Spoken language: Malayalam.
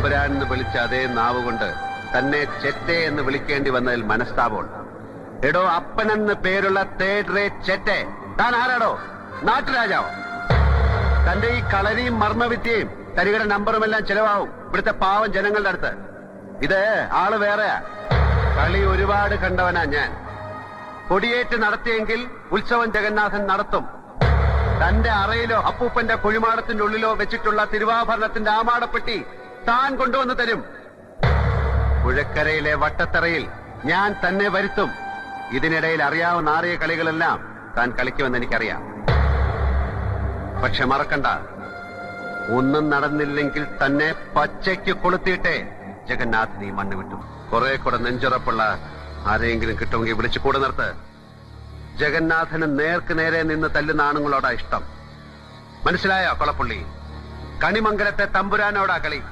തമ്പുരാൻ എന്ന് വിളിച്ച അതേ നാവ് കൊണ്ട് തന്നെ ചെറ്റെ എന്ന് വിളിക്കേണ്ടി വന്നതിൽ മനസ്താപമുണ്ട് എടോ അപ്പനെന്ന് പേരുള്ള തേർഡ് ചെറ്റെ. താൻ ആരാടോ? നാട്ടുരാജാവോ. തന്റെ ഈ കളരിയും മർമ്മവിദ്യയും നമ്പറും എല്ലാം ചെലവാവും ഇവിടുത്തെ പാവം ജനങ്ങളുടെ അടുത്ത്. ഇത് ആൾ വേറെയാ. കളി ഒരുപാട് കണ്ടവനാ ഞാൻ. കൊടിയേറ്റ് നടത്തിയെങ്കിൽ ഉത്സവം ജഗന്നാഥൻ നടത്തും. തന്റെ അറയിലോ അപ്പൂപ്പന്റെ കുഴിമാടത്തിന്റെ ഉള്ളിലോ വെച്ചിട്ടുള്ള തിരുവാഭരണത്തിന്റെ ആമാടപ്പെട്ടി താൻ കൊണ്ടുവന്ന് തരും. പുഴക്കരയിലെ വട്ടത്തറയിൽ ഞാൻ തന്നെ വരുത്തും. ഇതിനിടയിൽ അറിയാവുന്ന ആറിയ കളികളെല്ലാം താൻ കളിക്കുമെന്ന് എനിക്കറിയാം. പക്ഷെ മറക്കണ്ട. ഒന്നും നടന്നില്ലെങ്കിൽ തന്നെ പച്ചയ്ക്ക് കൊളുത്തിയിട്ടേ ജഗന്നാഥിനി മണ്ണ് വിട്ടു. കുറെ കൂടെ നെഞ്ചുറപ്പുള്ള ആരെയെങ്കിലും കിട്ടുമെങ്കിൽ വിളിച്ചു കൂടെ നിർത്ത്. ജഗന്നാഥന് നേർക്ക് നേരെ നിന്ന് തല്ലുന്ന ആണുങ്ങളോടാ ഇഷ്ടം. മനസ്സിലായോ കൊളപ്പുള്ളി? കണിമംഗലത്തെ തമ്പുരാനോടാ കളി.